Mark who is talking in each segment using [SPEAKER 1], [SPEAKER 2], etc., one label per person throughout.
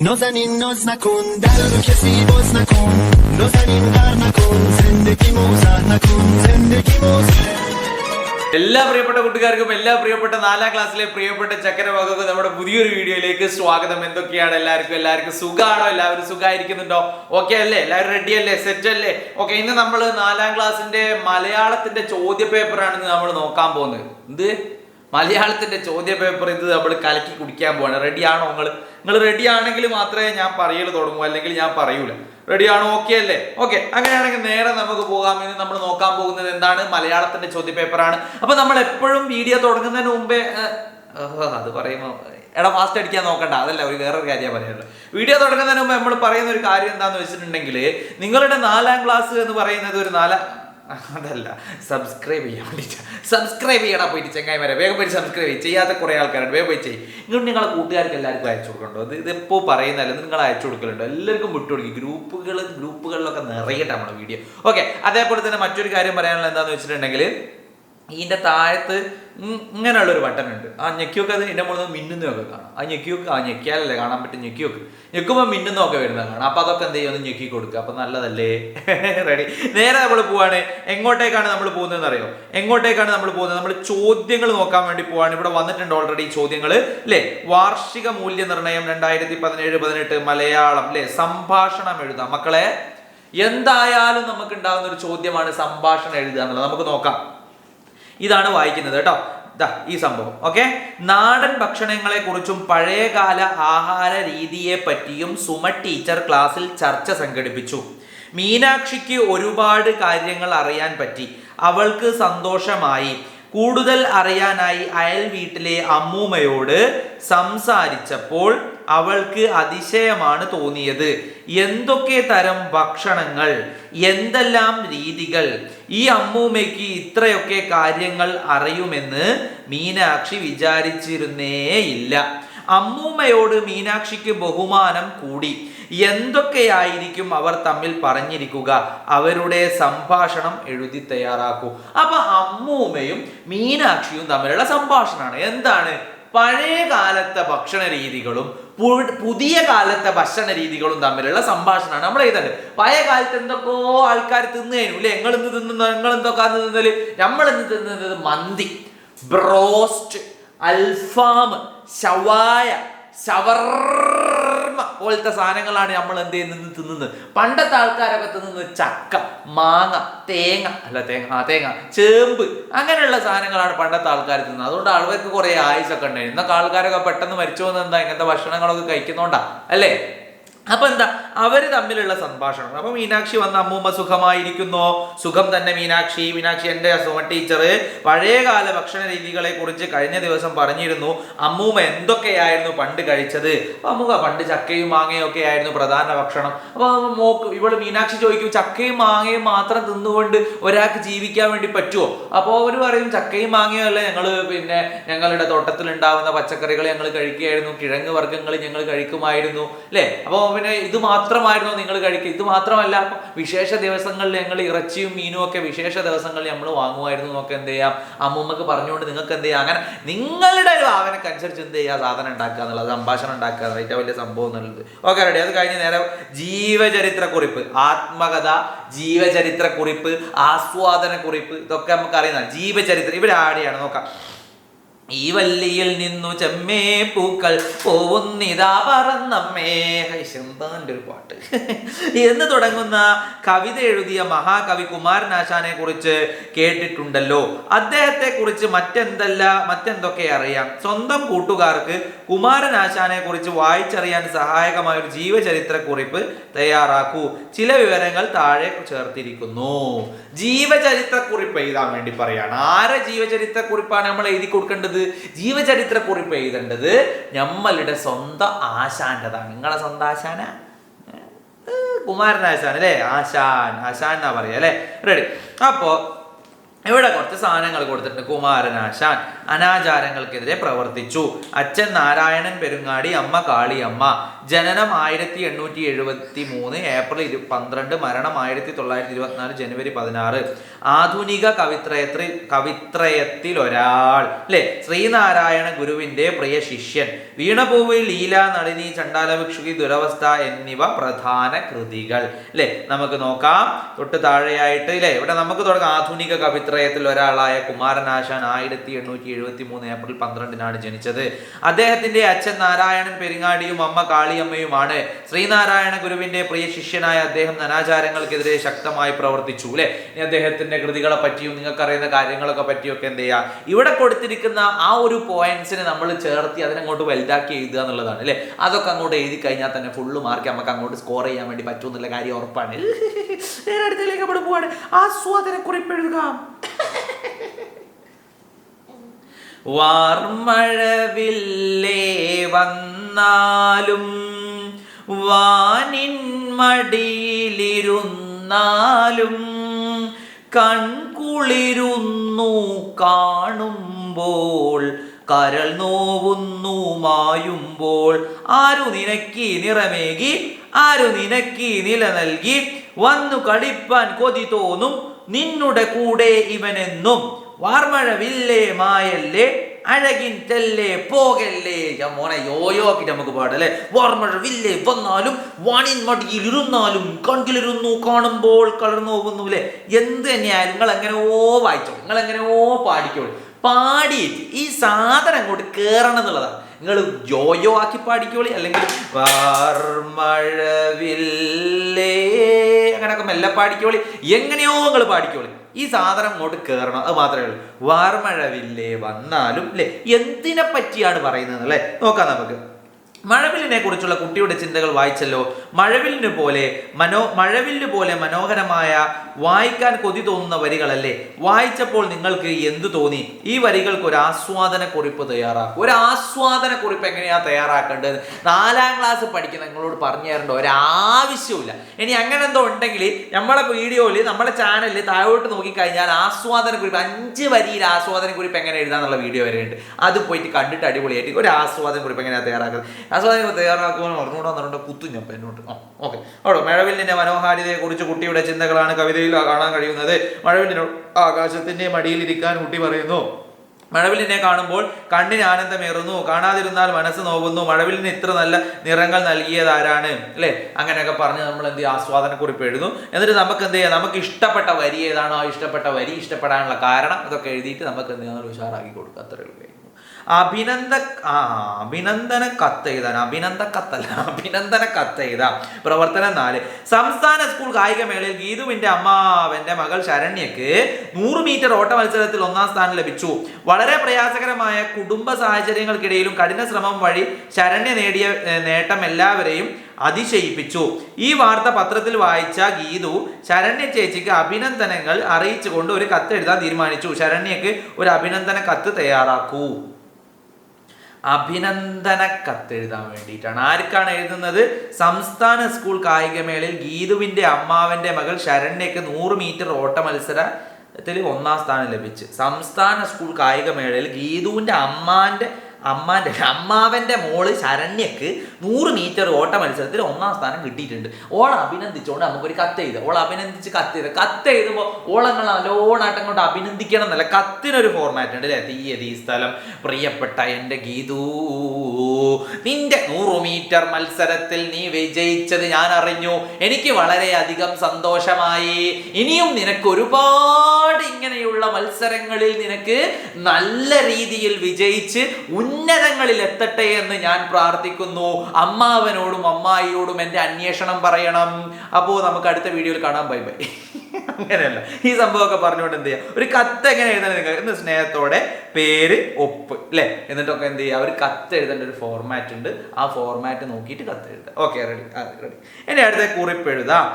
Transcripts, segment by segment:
[SPEAKER 1] نازنین ناز نکن در رو کسی باز نکن نازنین غر نکن زندگی موزه نکن زندگی موزه
[SPEAKER 2] എല്ലാ പ്രിയപ്പെട്ട കൂട്ടുകാർക്കും എല്ലാ പ്രിയപ്പെട്ട നാലാം ക്ലാസ്സിലെ പ്രിയപ്പെട്ട ചക്കരഭാഗക്കും നമ്മുടെ പുതിയൊരു വീഡിയോയിലേക്ക് സ്വാഗതം എന്തൊക്കെയാണ് എല്ലാവർക്കും എല്ലാവർക്കും സുഖമാണോ എല്ലാവരും സുഖമായിരിക്കുന്നുണ്ടോ ഓക്കെ അല്ലേ എല്ലാവരും റെഡി അല്ലേ സെറ്റ് അല്ലേ ഓക്കെ ഇന്ന് നമ്മൾ നാലാം ക്ലാസ്സിന്റെ മലയാളത്തിന്റെ ചോദ്യ പേപ്പറാണ് ഇന്ന് നമ്മൾ നോക്കാൻ പോകുന്നത് എന്ത് മലയാളത്തിന്റെ ചോദ്യ പേപ്പർ ഇത് നമ്മൾ കലക്കി കുടിക്കാൻ പോവാണ്. റെഡി ആണോ നിങ്ങൾ? നിങ്ങൾ റെഡി ആണെങ്കിൽ മാത്രമേ ഞാൻ പറയൽ തുടങ്ങൂ അല്ലെങ്കിൽ ഞാൻ പറയൂല. റെഡി ആണോ ഓക്കെ അല്ലേ? ഓക്കെ. അങ്ങനെയാണെങ്കിൽ നേരെ നമുക്ക് പോകാം. ഇന്ന് നമ്മൾ നോക്കാൻ പോകുന്നത് എന്താണ്? മലയാളത്തിന്റെ ചോദ്യ പേപ്പറാണ് അപ്പൊ നമ്മൾ എപ്പോഴും വീഡിയോ തുടങ്ങുന്നതിന് മുമ്പേ അത് പറയുമ്പോൾ എടാ ഫാസ്റ്റ് അടിക്കാൻ നോക്കണ്ട. അതല്ല ഒരു വേറൊരു കാര്യമാണ് പറയാനുള്ളത് വീഡിയോ തുടങ്ങുന്നതിന് മുമ്പ് നമ്മൾ പറയുന്ന ഒരു കാര്യം എന്താണെന്ന് വെച്ചിട്ടുണ്ടെങ്കിൽ നിങ്ങളുടെ നാലാം ക്ലാസ് എന്ന് പറയുന്നത് ഒരു നാലാം അതല്ല സബ്സ്ക്രൈബ് ചെയ്യാൻ വേണ്ടിയിട്ട് സബ്സ്ക്രൈബ് ചെയ്യണം പോയിട്ട് ചെങ്ങായിമാരെ. വേഗം പോയി സബ്സ്ക്രൈബ് ചെയ്യും. ചെയ്യാത്ത കുറേ ആൾക്കാരുണ്ട്. വേഗം പോയി ചെയ്യും. ഇങ്ങോട്ട് നിങ്ങളെ കൂട്ടുകാർക്ക് എല്ലാവർക്കും അയച്ചു കൊടുക്കണ്ടോ? ഇത് ഇതിപ്പോൾ പറയുന്നതല്ല നിങ്ങൾ അയച്ചു കൊടുക്കലുണ്ടോ? എല്ലാവർക്കും വിട്ടു കൊടുക്കും. ഗ്രൂപ്പുകൾ ഗ്രൂപ്പുകളിലൊക്കെ നിറയട്ടെ നമ്മുടെ വീഡിയോ. ഓക്കെ അതേപോലെ തന്നെ മറ്റൊരു കാര്യം പറയാനുള്ള എന്താണെന്ന് വെച്ചിട്ടുണ്ടെങ്കിൽ ഇതിന്റെ താഴത്ത് ഇങ്ങനെയുള്ളൊരു ഉണ്ട്. ആ ഞെക്കിയൊക്കെ അത് എന്റെ മുകളിൽ മിന്നുന്നതൊക്കെ കാണാം. ആ ഞെക്കിയൊക്കെ ആ ഞെക്കിയാലല്ലേ കാണാൻ പറ്റും ഞെക്കിയൊക്കെ. ഞെക്കുമ്പോൾ മിന്നുന്നതൊക്കെ വരുന്നത് കാണാം. അപ്പോൾ അതൊക്കെ എന്ത് ചെയ്യും ഒന്ന് ഞെക്കി കൊടുക്കുക. അപ്പം നല്ലതല്ലേ? റെഡി നേരെ നമ്മൾ പോവാണ്. എങ്ങോട്ടേക്കാണ് നമ്മൾ പോകുന്നതെന്ന് അറിയോ? എങ്ങോട്ടേക്കാണ് നമ്മൾ പോകുന്നത്? നമ്മൾ ചോദ്യങ്ങൾ നോക്കാൻ വേണ്ടി പോവാണ്. ഇവിടെ വന്നിട്ടുണ്ട് ഓൾറെഡി ചോദ്യങ്ങൾ അല്ലേ വാർഷിക മൂല്യനിർണയം രണ്ടായിരത്തി പതിനേഴ് പതിനെട്ട് മലയാളം അല്ലേ സംഭാഷണം എഴുതാം. മക്കളെ എന്തായാലും നമുക്ക് ഉണ്ടാകുന്ന ഒരു ചോദ്യമാണ് സംഭാഷണം എഴുതുക എന്നുള്ളത്. നമുക്ക് നോക്കാം. ഇതാണ് വായിക്കുന്നത് കേട്ടോ. ഈ സംഭവം. ഓക്കെ നാടൻ ഭക്ഷണങ്ങളെ കുറിച്ചും പഴയകാല ആഹാര രീതിയെ പറ്റിയും സുമ ടീച്ചർ ക്ലാസ്സിൽ ചർച്ച സംഘടിപ്പിച്ചു. മീനാക്ഷിക്ക് ഒരുപാട് കാര്യങ്ങൾ അറിയാൻ പറ്റി. അവൾക്ക് സന്തോഷമായി. കൂടുതൽ അറിയാനായി അയൽ വീട്ടിലെ അമ്മൂമ്മയോട് സംസാരിച്ചപ്പോൾ അവൾക്ക് അതിശയമാണ് തോന്നിയത്. എന്തൊക്കെ തരം ഭക്ഷണങ്ങൾ എന്തെല്ലാം രീതികൾ ഈ അമ്മൂമ്മയ്ക്ക് ഇത്രയൊക്കെ കാര്യങ്ങൾ അറിയുമെന്ന് മീനാക്ഷി വിചാരിച്ചിരുന്നേയില്ല. അമ്മൂമ്മയോട് മീനാക്ഷിക്ക് ബഹുമാനം കൂടി. എന്തൊക്കെയായിരിക്കും അവർ തമ്മിൽ പറഞ്ഞിരിക്കുക? അവരുടെ സംഭാഷണം എഴുതി തയ്യാറാക്കൂ. അപ്പൊ അമ്മൂമ്മയും മീനാക്ഷിയും തമ്മിലുള്ള സംഭാഷണമാണ്. എന്താണ്? പഴയ കാലത്തെ ഭക്ഷണ രീതികളും പുതിയ കാലത്തെ ഭക്ഷണ രീതികളും തമ്മിലുള്ള സംഭാഷണമാണ് നമ്മൾ എഴുതേണ്ടത്. പഴയ കാലത്ത് എന്തൊക്കെയോ ആൾക്കാർ തിന്നു കഴിഞ്ഞു. അല്ലെ ഞങ്ങൾ ഇന്ന് തിന്നുന്ന നിങ്ങൾ എന്തൊക്കെ തിന്നൽ? നമ്മൾ ഇന്ന് തിന്നുന്നത് മന്തി. ബ്രോസ്റ്റ് അൽഫാം ഷവായ ഷവർമ പോലത്തെ സാധനങ്ങളാണ് നമ്മൾ എന്ത് ചെയ്യുന്നത്? തിന്നുന്നത്. പണ്ടത്തെ ആൾക്കാരൊക്കെ തിന്നുന്നത് ചക്ക മാങ്ങ തേങ്ങ അല്ല തേങ്ങ ആ തേങ്ങ ചേമ്പ് അങ്ങനെയുള്ള സാധനങ്ങളാണ് പണ്ടത്തെ ആൾക്കാർ തിന്നുന്നത്. അതുകൊണ്ട് ആൾക്കാർക്ക് കുറെ ആയുസൊക്കെ ഉണ്ടായിരുന്നു. ഇന്നൊക്കെ ആൾക്കാരൊക്കെ പെട്ടെന്ന് മരിച്ചു പോകുന്നത് എന്താ? ഇങ്ങനത്തെ ഭക്ഷണങ്ങളൊക്കെ കഴിക്കുന്നോണ്ടാ അല്ലേ? അപ്പൊ എന്താ? അവർ തമ്മിലുള്ള സംഭാഷണം. അപ്പൊ മീനാക്ഷി വന്ന അമ്മൂമ്മ സുഖമായിരിക്കുന്നു? സുഖം തന്നെ മീനാക്ഷി. മീനാക്ഷി എന്റെ സുമ ടീച്ചർ പഴയകാല ഭക്ഷണ രീതികളെ കുറിച്ച് കഴിഞ്ഞ ദിവസം പറഞ്ഞിരുന്നു അമ്മൂമ്മ എന്തൊക്കെയായിരുന്നു പണ്ട് കഴിച്ചത്? അപ്പൊ അമ്മൂമ്മ പണ്ട് ചക്കയും മാങ്ങയും ഒക്കെ ആയിരുന്നു പ്രധാന ഭക്ഷണം. അപ്പൊ മോക്ക് ഇവൾ മീനാക്ഷി ചോദിക്കും ചക്കയും മാങ്ങയും മാത്രം തിന്നുകൊണ്ട് ഒരാൾക്ക് ജീവിക്കാൻ വേണ്ടി പറ്റുമോ അപ്പോൾ അവർ പറയും ചക്കയും മാങ്ങയും അല്ല ഞങ്ങൾ പിന്നെ ഞങ്ങളുടെ തോട്ടത്തിൽ ഉണ്ടാവുന്ന പച്ചക്കറികൾ ഞങ്ങൾ കഴിക്കുകയായിരുന്നു. കിഴങ്ങ് വർഗങ്ങൾ ഞങ്ങൾ കഴിക്കുമായിരുന്നു. അല്ലേ? അപ്പോൾ പിന്നെ ഇത് മാത്രമായിരുന്നു നിങ്ങൾ കഴിക്കുക. ഇത് മാത്രമല്ല വിശേഷ ദിവസങ്ങളിൽ ഞങ്ങൾ ഇറച്ചിയും മീനും ഒക്കെ വിശേഷ ദിവസങ്ങളിൽ നമ്മൾ വാങ്ങുമായിരുന്നു എന്നൊക്കെ എന്ത് ചെയ്യാം? അമ്മൂമ്മക്ക് പറഞ്ഞുകൊണ്ട് നിങ്ങൾക്ക് എന്ത് ചെയ്യാം? അങ്ങനെ നിങ്ങളുടെ ഭാവനക്കനുസരിച്ച് എന്ത് ചെയ്യുക സാധനം ഉണ്ടാക്കുക എന്നുള്ളത് സംഭാഷണം ഉണ്ടാക്കുക ഏറ്റവും വലിയ സംഭവം എന്നുള്ളത്. ഓക്കെ റെഡി അത് കഴിഞ്ഞ് നേരെ ജീവചരിത്ര കുറിപ്പ് ആത്മകഥ ജീവചരിത്ര കുറിപ്പ് ആസ്വാദന കുറിപ്പ് ഇതൊക്കെ നമുക്ക് അറിയുന്ന ജീവചരിത്രം. ഇവിടെ ആടെയാണ് നോക്കാം. ഈ വല്ലിയിൽ നിന്നു ചെമ്മേ പൂക്കൾ പോവുന്നിതാ പറന്നമ്മേ. ഹൈശന്താന്റെ ഒരു പാട്ട്. എന്ന് തുടങ്ങുന്ന കവിത എഴുതിയ മഹാകവി കുമാരനാശാനെ കുറിച്ച് കേട്ടിട്ടുണ്ടല്ലോ. അദ്ദേഹത്തെ കുറിച്ച് മറ്റെന്തല്ല മറ്റെന്തൊക്കെ അറിയാം? സ്വന്തം കൂട്ടുകാർക്ക് കുമാരനാശാനെ കുറിച്ച് വായിച്ചറിയാൻ സഹായകമായ ഒരു ജീവചരിത്ര കുറിപ്പ് തയ്യാറാക്കൂ. ചില വിവരങ്ങൾ താഴെ ചേർത്തിരിക്കുന്നു. ജീവചരിത്ര കുറിപ്പ് എഴുതാൻ വേണ്ടി പറയാണ്. ആരെ ജീവചരിത്ര കുറിപ്പാണ് നമ്മൾ എഴുതി കൊടുക്കേണ്ടത്? ജീവചരിത്ര കുറിപ്പ് എഴുതേണ്ടത് നമ്മളുടെ സ്വന്തം ആശാന്റെതാണ് നിങ്ങളെ സ്വന്തം ആശാന? കുമാരനാശാൻ അല്ലേ? ആശാൻ ആശാൻ എന്നാ പറയാ അല്ലേ? റെഡി അപ്പോ ഇവിടെ കുറച്ച് സാധനങ്ങൾ കൊടുത്തിട്ടുണ്ട്. കുമാരനാശാൻ അനാചാരങ്ങൾക്കെതിരെ പ്രവർത്തിച്ചു. അച്ഛൻ നാരായണൻ പെരുങ്ങാടി അമ്മ കാളിയമ്മ. ജനനം ആയിരത്തി എണ്ണൂറ്റി എഴുപത്തി മൂന്ന് ഏപ്രിൽ ഇരു പന്ത്രണ്ട് മരണം ആയിരത്തി തൊള്ളായിരത്തി ഇരുപത്തിനാല് ജനുവരി പതിനാറ്. ആധുനിക കവിത്രയത്രി കവിത്രയത്തിൽ ഒരാൾ. അല്ലെ ശ്രീനാരായണ ഗുരുവിന്റെ പ്രിയ ശിഷ്യൻ. വീണപൂവിൽ ലീല നളിനി ചണ്ടാല ഭിക്ഷുകി ദുരവസ്ഥ എന്നിവ പ്രധാന കൃതികൾ. അല്ലെ നമുക്ക് നോക്കാം. തൊട്ട് താഴെയായിട്ട് അല്ലെ ഇവിടെ നമുക്ക് തുടങ്ങാം. ആധുനിക കവിത്രയത്തിൽ ഒരാളായ കുമാരനാശാൻ ആയിരത്തി എണ്ണൂറ്റി എഴുപത്തി മൂന്ന് ഏപ്രിൽ പന്ത്രണ്ടിനാണ് ജനിച്ചത്. അദ്ദേഹത്തിന്റെ അച്ഛൻ നാരായണൻ പെരിങ്ങാടിയും അമ്മ കാളിയമ്മയുമാണ്. ശ്രീനാരായണ ഗുരുവിന്റെ പ്രിയ ശിഷ്യനായ അദ്ദേഹം അനാചാരങ്ങൾക്കെതിരെ ശക്തമായി പ്രവർത്തിച്ചു അല്ലെ? ഇനി അദ്ദേഹത്തിന്റെ കൃതികളെ പറ്റിയും നിങ്ങൾക്കറിയുന്ന കാര്യങ്ങളൊക്കെ പറ്റിയൊക്കെ എന്ത് ചെയ്യുക ഇവിടെ കൊടുത്തിരിക്കുന്ന ആ ഒരു പോയിന്റ്സിനെ നമ്മൾ ചേർത്തി അതിനങ്ങോട്ട് വലുതാക്കി എഴുതുക എന്നുള്ളതാണ് അല്ലെ? അതൊക്കെ അങ്ങോട്ട് എഴുതി കഴിഞ്ഞാൽ തന്നെ ഫുള്ള് മാർക്ക് നമുക്ക് അങ്ങോട്ട് സ്കോർ ചെയ്യാൻ വേണ്ടി പറ്റുമെന്നുള്ള കാര്യം ഉറപ്പാണ്. നേരെ അടുത്തേക്ക് ആസ്വാദന കുറിപ്പ് എഴുതുക വാർമഴവില്ലേ വന്നാലും വാനിൻ മടിയിലിരുന്നാലും കൺകുളിരുന്നു കാണുമ്പോൾ കരൾ നോവുന്നു മായുമ്പോൾ ആരു നിനക്കി നിറമേകി ആരു നിനക്കി നില നൽകി വന്നു കടിപ്പാൻ കൊതി തോന്നും നിന്നുടെ കൂടെ ഇവനെന്നും. വാർമഴവില്ലേ മായല്ലേ? അഴകിൻ തെല്ലേ പോകല്ലേ? മോനെ യോയോ നമുക്ക് പാടല്ലേ വാർമഴ വില്ലേ വന്നാലും വാണിൻ മടിയിൽ ഇരുന്നാലും കൺകിലിരുന്നു കാണുമ്പോൾ കളർന്നു പോകുന്നു അല്ലേ? എന്ത് തന്നെയായാലും നിങ്ങൾ എങ്ങനെയോ വായിച്ചോ നിങ്ങൾ എങ്ങനെയോ പാടിക്കോളൂ. പാടിയിട്ട് ഈ സാധനം അങ്ങോട്ട് കയറണം എന്നുള്ളതാണ്. നിങ്ങൾ ജോയോ ആക്കി പാടിക്കോളി. അല്ലെങ്കിൽ അങ്ങനെയൊക്കെ മെല്ലെ പാടിക്കോളി. എങ്ങനെയോ നിങ്ങൾ പാടിക്കോളി. ഈ സാധനം അങ്ങോട്ട് കയറണം അത് മാത്രമേ ഉള്ളൂ. വാർമഴവില്ലേ വന്നാലും അല്ലേ എന്തിനെ പറ്റിയാണ് പറയുന്നത് അല്ലേ നോക്കാം നമുക്ക്. മഴവില്ലിനെ കുറിച്ചുള്ള കുട്ടിയുടെ ചിന്തകൾ വായിച്ചല്ലോ. മഴവില്ലിന് പോലെ മനോ മഴവില്ല് പോലെ മനോഹരമായ വായിക്കാൻ കൊതി തോന്നുന്ന വരികളല്ലേ? വായിച്ചപ്പോൾ നിങ്ങൾക്ക് എന്തു തോന്നി? ഈ വരികൾക്ക് ഒരു ആസ്വാദന കുറിപ്പ് തയ്യാറാക്കും ഒരു ആസ്വാദന കുറിപ്പ് എങ്ങനെയാ തയ്യാറാക്കേണ്ടത്? നാലാം ക്ലാസ് പഠിക്കുന്ന നിങ്ങളോട് പറഞ്ഞു തരേണ്ട ഒരാവശ്യമില്ല ഇനി അങ്ങനെ എന്തോ ഉണ്ടെങ്കിൽ നമ്മളെ വീഡിയോയിൽ നമ്മുടെ ചാനലിൽ താഴോട്ട് നോക്കിക്കഴിഞ്ഞാൽ ആസ്വാദന കുറിപ്പ് അഞ്ച് വരിയിൽ ആസ്വാദന കുറിപ്പ് എങ്ങനെ എഴുതാന്നുള്ള വീഡിയോ വരെയുണ്ട് അത് പോയിട്ട് കണ്ടിട്ട് അടിപൊളിയായിട്ട് ഒരു ആസ്വാദന കുറിപ്പ് എങ്ങനെയാണ് തയ്യാറാക്കുന്നത്? ആസ്വാദന തയ്യാറാക്കുവാൻ പറഞ്ഞുകൂടാ പറഞ്ഞിട്ട് കുത്തു ഞാൻ എന്നോട്ട്. ആ ഓക്കെ. അവിടെ മഴവില്ലിന്റെ മനോഹാരിതയെ കുറിച്ച് കുട്ടിയുടെ ചിന്തകളാണ് കവിതയിൽ കാണാൻ കഴിയുന്നത്. മഴവില്ലിനോ ആകാശത്തിന്റെ മടിയിലിരിക്കാൻ കുട്ടി പറയുന്നു മഴവില്ലിനെ കാണുമ്പോൾ കണ്ണിന് ആനന്ദമേറുന്നു. കാണാതിരുന്നാൽ മനസ്സ് നോവുന്നു മഴവില്ലിന് ഇത്ര നല്ല നിറങ്ങൾ നൽകിയത് ആരാണ് അല്ലേ? അങ്ങനെയൊക്കെ പറഞ്ഞ് നമ്മൾ എന്ത് ആസ്വാദന കുറിപ്പ് എഴുതും എന്നിട്ട് നമുക്ക് എന്ത് ചെയ്യാം? നമുക്ക് ഇഷ്ടപ്പെട്ട വരി ഏതാണോ? ആ ഇഷ്ടപ്പെട്ട വരി ഇഷ്ടപ്പെടാനുള്ള കാരണം അതൊക്കെ എഴുതിയിട്ട് നമുക്ക് എന്ത് ചെയ്യാൻ ഉഷാറാക്കി കൊടുക്കുക അത്രേ ഉള്ളൂ. അഭിനന്ദ അഭിനന്ദന കത്ത് എഴുതാൻ അഭിനന്ദ കത്തല്ല അഭിനന്ദന കത്ത് എഴുതാം. പ്രവർത്തനം നാല്. സംസ്ഥാന സ്കൂൾ കായികമേളയിൽ ഗീതുവിന്റെ അമ്മാവന്റെ മകൾ ശരണ്യക്ക് നൂറ് മീറ്റർ ഓട്ട മത്സരത്തിൽ ഒന്നാം സ്ഥാനം ലഭിച്ചു. വളരെ പ്രയാസകരമായ കുടുംബ സാഹചര്യങ്ങൾക്കിടയിലും കഠിന ശ്രമം വഴി ശരണ്യ നേടിയ നേട്ടം എല്ലാവരെയും അതിശയിപ്പിച്ചു. ഈ വാർത്ത പത്രത്തിൽ വായിച്ച ഗീതു ശരണ്യ ചേച്ചിക്ക് അഭിനന്ദനങ്ങൾ അറിയിച്ചുകൊണ്ട് ഒരു കത്ത് എഴുതാൻ തീരുമാനിച്ചു. ശരണ്യക്ക് ഒരു അഭിനന്ദന കത്ത് തയ്യാറാക്കൂ. അഭിനന്ദന കത്തെഴുതാൻ വേണ്ടിയിട്ടാണ്. ആർക്കാണ് എഴുതുന്നത്? സംസ്ഥാന സ്കൂൾ കായികമേളയിൽ ഗീതുവിന്റെ അമ്മാവന്റെ മകൾ ശരണ്യക്ക് നൂറ് മീറ്റർ ഓട്ട മത്സരത്തിൽ ഒന്നാം സ്ഥാനം ലഭിച്ച്. സംസ്ഥാന സ്കൂൾ കായികമേളയിൽ ഗീതുവിന്റെ അമ്മാന്റെ അമ്മാന്റെ അമ്മാവന്റെ മോൾ ശരണ്യക്ക് നൂറ് മീറ്റർ ഓട്ട മത്സരത്തിൽ ഒന്നാം സ്ഥാനം കിട്ടിയിട്ടുണ്ട്. ഓൾ അഭിനന്ദിച്ചുകൊണ്ട് നമുക്കൊരു കത്ത് എഴുതാം. ഓൾ അഭിനന്ദിച്ച് കത്ത് ചെയ്ത് കത്ത് എഴുതുമ്പോൾ ഓളങ്ങൾ നല്ലോണാട്ടം കൊണ്ട് അഭിനന്ദിക്കണം എന്നല്ല. കത്തിനൊരു ഫോർമാറ്റ് ഉണ്ട് അല്ലേ? തീയതി സ്ഥലം പ്രിയപ്പെട്ട എന്റെ ഗീതു. നിന്റെ നൂറ് മീറ്റർ മത്സരത്തിൽ നീ വിജയിച്ചത് ഞാൻ അറിഞ്ഞു എനിക്ക് വളരെയധികം സന്തോഷമായി. ഇനിയും നിനക്ക് ഒരുപാട് ഇങ്ങനെയുള്ള മത്സരങ്ങളിൽ നിനക്ക് നല്ല രീതിയിൽ വിജയിച്ച് ഉന്നതങ്ങളിൽ എത്തട്ടെ എന്ന് ഞാൻ പ്രാർത്ഥിക്കുന്നു. അമ്മാവനോടും അമ്മായിയോടും എന്റെ അന്വേഷണം പറയണം. അപ്പോൾ നമുക്ക് അടുത്ത വീഡിയോയിൽ കാണാം. Bye bye. അങ്ങനെയല്ല. ഈ സംഭവമൊക്കെ പറഞ്ഞുകൊണ്ട് എന്ത് ചെയ്യുക ഒരു കത്ത് എങ്ങനെ എഴുതണം നിങ്ങൾ എന്ന് സ്നേഹത്തോടെ പേര് ഒപ്പ് അല്ലേ എന്നിട്ടൊക്കെ എന്ത് ചെയ്യുക ഒരു കത്ത് എഴുതേണ്ട ഒരു ഫോർമാറ്റ് ഉണ്ട്. ആ ഫോർമാറ്റ് നോക്കിയിട്ട് കത്ത് എഴുതുക. ഓക്കെ റെഡി റെഡി ഇനി അടുത്ത കുറിപ്പ് എഴുതാം.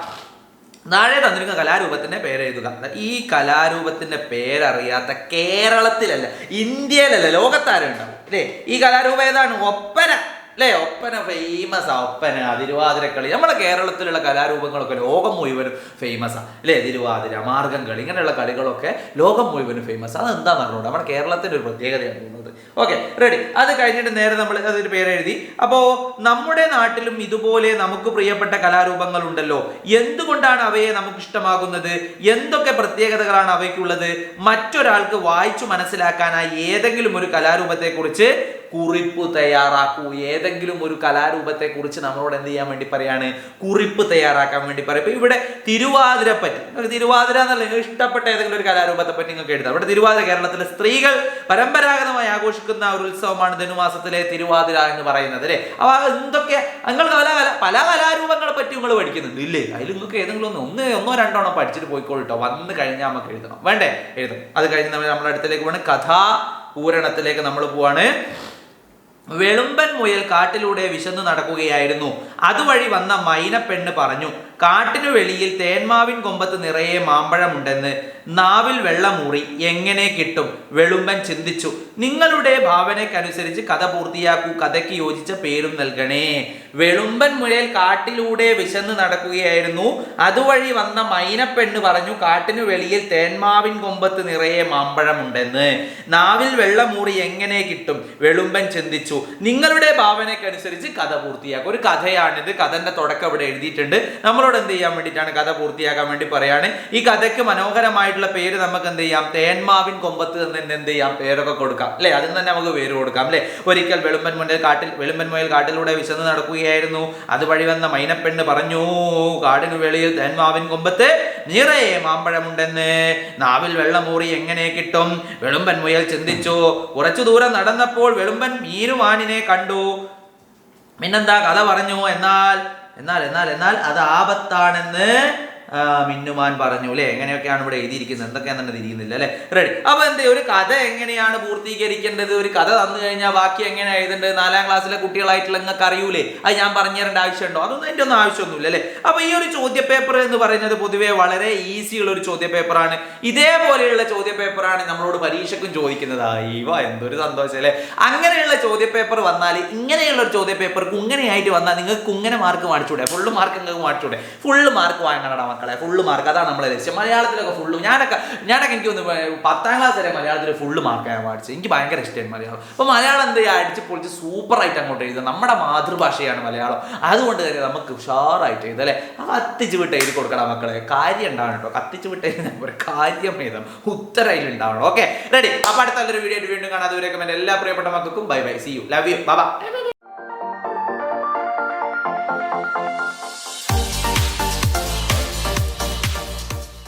[SPEAKER 2] നാളെ തന്നിരിക്കുന്ന കലാരൂപത്തിന്റെ പേരെഴുതുക ഈ കലാരൂപത്തിന്റെ പേരറിയാത്ത കേരളത്തിലല്ല ഇന്ത്യയിലല്ല ലോകത്താരും ഉണ്ടാവും അല്ലേ ഈ കലാരൂപം ഏതാണ്? ഒപ്പന. അല്ലേ ഒപ്പന ഫേമസ് ആ ഒപ്പന തിരുവാതിരക്കളി. നമ്മുടെ കേരളത്തിലുള്ള കലാരൂപങ്ങളൊക്കെ ലോകം മുഴുവനും ഫേമസ് ആണ് അല്ലേ തിരുവാതിര മാർഗം കളി ഇങ്ങനെയുള്ള കളികളൊക്കെ ലോകം മുഴുവനും ഫേമസ് അതെന്താണെന്ന് പറഞ്ഞുകൊണ്ട് നമ്മുടെ കേരളത്തിന്റെ ഒരു പ്രത്യേകതയാണ് ഓക്കെ റെഡി അത് കഴിഞ്ഞിട്ട് നേരെ നമ്മൾ അതൊരു പേരെഴുതി. എഴുതി അപ്പോ നമ്മുടെ നാട്ടിലും ഇതുപോലെ നമുക്ക് പ്രിയപ്പെട്ട കലാരൂപങ്ങൾ ഉണ്ടല്ലോ എന്തുകൊണ്ടാണ് അവയെ നമുക്ക് ഇഷ്ടമാകുന്നത് എന്തൊക്കെ പ്രത്യേകതകളാണ് അവയ്ക്കുള്ളത്? മറ്റൊരാൾക്ക് വായിച്ചു മനസ്സിലാക്കാനായി ഏതെങ്കിലും ഒരു കലാരൂപത്തെ കുറിച്ച് കുറിപ്പ് തയ്യാറാക്കൂ. ഏതെങ്കിലും ഒരു കലാരൂപത്തെ കുറിച്ച് നമ്മളോട് എന്ത് ചെയ്യാൻ വേണ്ടി പറയാണ്? കുറിപ്പ് തയ്യാറാക്കാൻ വേണ്ടി പറയും. ഇപ്പൊ ഇവിടെ തിരുവാതിര പറ്റി നിങ്ങൾക്ക് തിരുവാതിര എന്നല്ല നിങ്ങൾ ഇഷ്ടപ്പെട്ട ഏതെങ്കിലും ഒരു കലാരൂപത്തെ പറ്റി നിങ്ങൾക്ക് എഴുതാം. ഇവിടെ തിരുവാതിര കേരളത്തിലെ സ്ത്രീകൾ പരമ്പരാഗതമായി ആഘോഷിക്കുന്ന ഒരു ഉത്സവമാണ് ധനുമാസത്തിലെ തിരുവാതിര എന്ന് പറയുന്നത് അല്ലേ? അപ്പൊ എന്തൊക്കെ നിങ്ങൾ പല കല പല കലാരൂപങ്ങളെ പറ്റി നിങ്ങൾ പഠിക്കുന്നുണ്ട്. ഇല്ലേ? അതിൽ നിങ്ങൾക്ക് ഏതെങ്കിലും ഒന്ന് ഒന്ന് ഒന്നോ രണ്ടോ എണ്ണം പഠിച്ചിട്ട് പോയിക്കോളിട്ടോ വന്ന് കഴിഞ്ഞാൽ നമുക്ക് എഴുതണം. വേണ്ടേ? എഴുതണം. അത് കഴിഞ്ഞ് നമ്മൾ നമ്മുടെ അടുത്തേക്ക് പോകണം കഥാ പൂരണത്തിലേക്ക് നമ്മൾ പോവാണ്. വെളുമ്പൻ മുയൽ കാട്ടിലൂടെ വിശന്നു നടക്കുകയായിരുന്നു. അതുവഴി വന്ന മൈനപ്പെണ്ണ് പറഞ്ഞു കാട്ടിനു വെളിയിൽ തേന്മാവിൻ കൊമ്പത്ത് നിറയെ മാമ്പഴമുണ്ടെന്ന് നാവിൽ വെള്ളമൂറി എങ്ങനെ കിട്ടും? വെളുമ്പൻ ചിന്തിച്ചു. നിങ്ങളുടെ ഭാവനയ്ക്കനുസരിച്ച് കഥ പൂർത്തിയാക്കൂ കഥയ്ക്ക് യോജിച്ച പേരും നൽകണേ. വെളുമ്പൻ മുഴയിൽ കാട്ടിലൂടെ വിശന്ന് നടക്കുകയായിരുന്നു. അതുവഴി വന്ന മൈനപ്പെണ്ണ് പറഞ്ഞു കാട്ടിനു വെളിയിൽ തേന്മാവിൻ കൊമ്പത്ത് നിറയെ മാമ്പഴമുണ്ടെന്ന്. നാവിൽ വെള്ളമൂറി എങ്ങനെ കിട്ടും? വെളുമ്പൻ ചിന്തിച്ചു. നിങ്ങളുടെ ഭാവനയ്ക്കനുസരിച്ച് കഥ പൂർത്തിയാക്കും. ഒരു കഥയാണിത്. കഥന്റെ തുടക്കം ഇവിടെ എഴുതിയിട്ടുണ്ട്. നമ്മളോട് എന്ത് ചെയ്യാൻ വേണ്ടിയിട്ടാണ് കഥ പൂർത്തിയാക്കാൻ വേണ്ടി പറയാണ്? ഈ കഥയ്ക്ക് മനോഹരമായിട്ടുള്ള പേര് നമുക്ക് എന്ത് ചെയ്യാം? തേന്മാവിൻ കൊമ്പത്ത് എന്ന് എന്ത് ചെയ്യാം? പേരൊക്കെ കൊടുക്കാം. അല്ലെ? അതിന് തന്നെ നമുക്ക് പേര് കൊടുക്കാം അല്ലെ? ഒരിക്കൽ വെളുമ്പൻ മുന്നിൽ കാട്ടിൽ വെളുമ്പൻ മുയൽ കാട്ടിലൂടെ വിശന്ന് നടക്കുകയായിരുന്നു. അതുവഴി വന്ന മൈനപ്പെണ്ണ് പറഞ്ഞു കാടിനു വെളിയിൽ തേന്മാവിൻ കൊമ്പത്ത് നിറയെ മാമ്പഴമുണ്ടെന്ന്. നാവിൽ വെള്ളമൂറി എങ്ങനെ കിട്ടും? വെളുമ്പൻ മുയൽ ചിന്തിച്ചു. കുറച്ചു ദൂരം നടന്നപ്പോൾ വെളുമ്പൻ മീനുമാനിനെ കണ്ടു. പിന്നെന്താ? കഥ പറഞ്ഞു എന്നാൽ എന്നാൽ എന്നാൽ എന്നാൽ അത് ആപത്താണെന്ന് മിന്നുമാൻ പറഞ്ഞു അല്ലേ എങ്ങനെയൊക്കെയാണ് ഇവിടെ എഴുതിയിരിക്കുന്നത്? എന്തൊക്കെയാണെന്ന് തിരിയുന്നില്ല അല്ലേ റെഡി അപ്പൊ എന്ത് ഒരു കഥ എങ്ങനെയാണ് പൂർത്തീകരിക്കേണ്ടത്? ഒരു കഥ തന്നു കഴിഞ്ഞാൽ ബാക്കി എങ്ങനെ എഴുതേണ്ടത്? നാലാം ക്ലാസ്സിലെ കുട്ടികളായിട്ടുള്ള നിങ്ങൾക്ക് അറിയൂലേ? അത് ഞാൻ പറഞ്ഞു തരേണ്ട ആവശ്യമുണ്ടോ? അതൊന്നും എന്റെ ഒന്നും ആവശ്യമൊന്നുമില്ല അല്ലേ അപ്പൊ ഈ ഒരു ചോദ്യ പേപ്പർ എന്ന് പറയുന്നത് പൊതുവേ വളരെ ഈസി ഉള്ള ഒരു ചോദ്യ പേപ്പറാണ് ഇതേപോലെയുള്ള ചോദ്യ പേപ്പറാണ് നമ്മളോട് പരീക്ഷയ്ക്കും ചോദിക്കുന്നത്. അയ്യോ എന്തൊരു സന്തോഷം അല്ലേ അങ്ങനെയുള്ള ചോദ്യ പേപ്പർ വന്നാൽ ഇങ്ങനെയുള്ള ഒരു ചോദ്യ പേപ്പർ കുങ്ങനെയായിട്ട് വന്നാൽ നിങ്ങൾക്ക് കുങ്ങനെ മാർക്ക് വാങ്ങിച്ചൂടെ? ഫുള്ള് മാർക്ക് നിങ്ങൾക്ക് വാങ്ങിച്ചൂടെ? ഫുള്ള് മാർക്ക് വാങ്ങണടാ മക്കളെ ഫുള്ള് മാർക്ക് അതാണ് നമ്മളെ ലക്ഷ്യം. മലയാളത്തിലൊക്കെ ഫുള്ള് ഞാനൊക്കെ ഞാനൊക്കെ എനിക്ക് ഒന്ന് പത്താം ക്ലാസ് വരെ മലയാളത്തിൽ ഫുള്ള് മാർക്ക് ഞാൻ വാടിച്ചത് എനിക്ക് ഭയങ്കര ഇഷ്ടമായി മലയാളം. അപ്പോൾ മലയാളം എന്ത് അടിച്ച് പൊളിച്ച് സൂപ്പറായിട്ട് അങ്ങോട്ട് എഴുതുക. നമ്മുടെ മാതൃഭാഷയാണ് മലയാളം. അതുകൊണ്ട് തന്നെ നമുക്ക് ഉഷാറായിട്ട് അല്ലേ? കത്തിച്ച് വിട്ട് എഴുതി കൊടുക്കണം മക്കളെ. കാര്യം ഉണ്ടാവണം കേട്ടോ കത്തിച്ച് വിട്ട് എഴുതാൻ ഒരു കാര്യം എഴുതണം ഉത്തരയിൽ ഉണ്ടാവണം. ഓക്കെ? റെഡി അപ്പോൾ അടുത്ത നല്ലൊരു വീഡിയോ ആയിട്ട് വീണ്ടും കാണാതെ അതുവരെ എല്ലാ പ്രിയപ്പെട്ട മക്കൾക്കും. Bye bye see you love you Baba